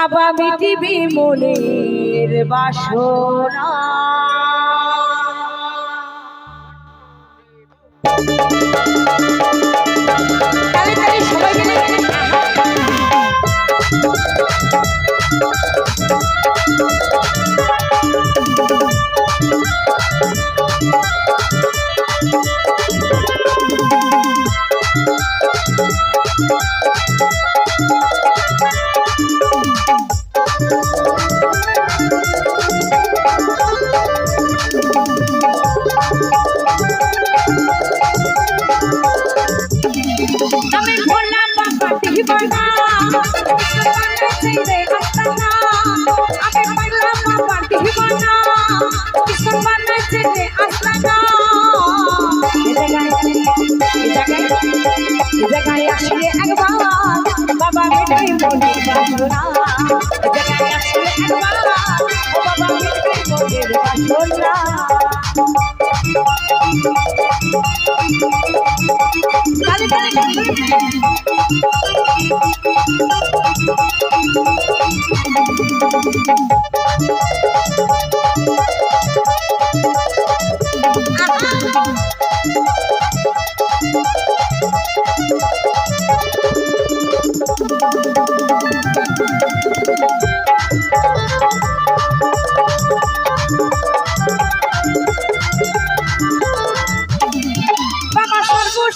বাবা মিটিবি মনের বাসনা। তালে ছেড়ে আস্তানা আমি ভোলা বাবা দিবানা কিশোর বানা ছেড়ে আস্তানা জায়গায় আসলে একবার। বাবা মিটে মনের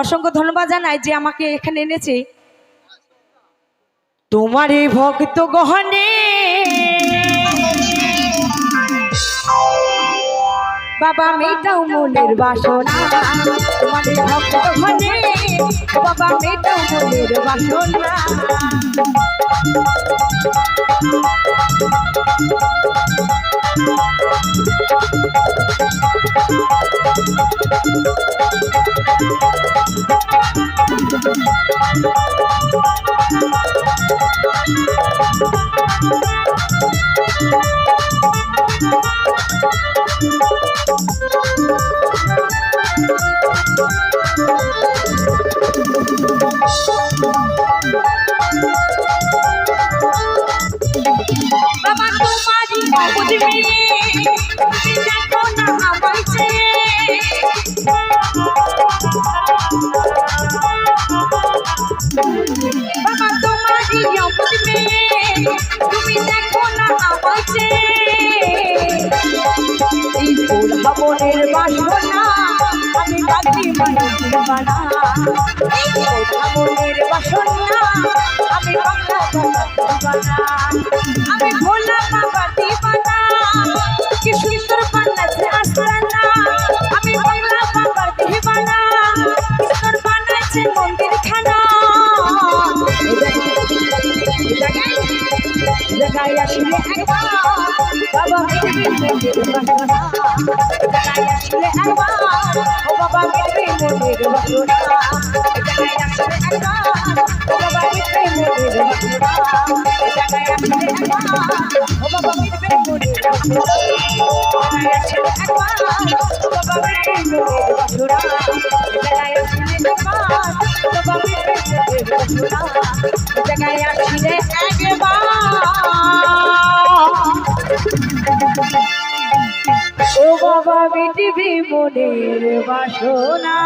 অসংখ্য ধন্যবাদ জানাই যে আমাকে এখানে এনেছে। তোমার এই ভক্ত গহনে। বাবা, মেটাও মনের বাসনা। বাবা বাবা তোমারই অবুধ মেয়ে তুমি দেখো না। আমায় এই ফুল ভবনের বাসনা আমি ডাকি মায়ের দিবানা এই ফুল ভবনের বাসনা আমি বাংলা দিবানা আমি ভোলা খানা জায়গায় আসলে একবার বাবা জায়গায় আসলে একবার ও বাবা মিটবে মনের বাসনা জায়গায় আসলে একবার ও বাবা মিটবে মনের বাসনা জায়গায় আসলে একবার ও বাবা মিটবে মনের বাসনা জায়গায় আসলে একবার ও বাবা মিটবে মনের বাসনা জায়গায় আসলে একবার ও বাবা মিটবি মনের বাসনা।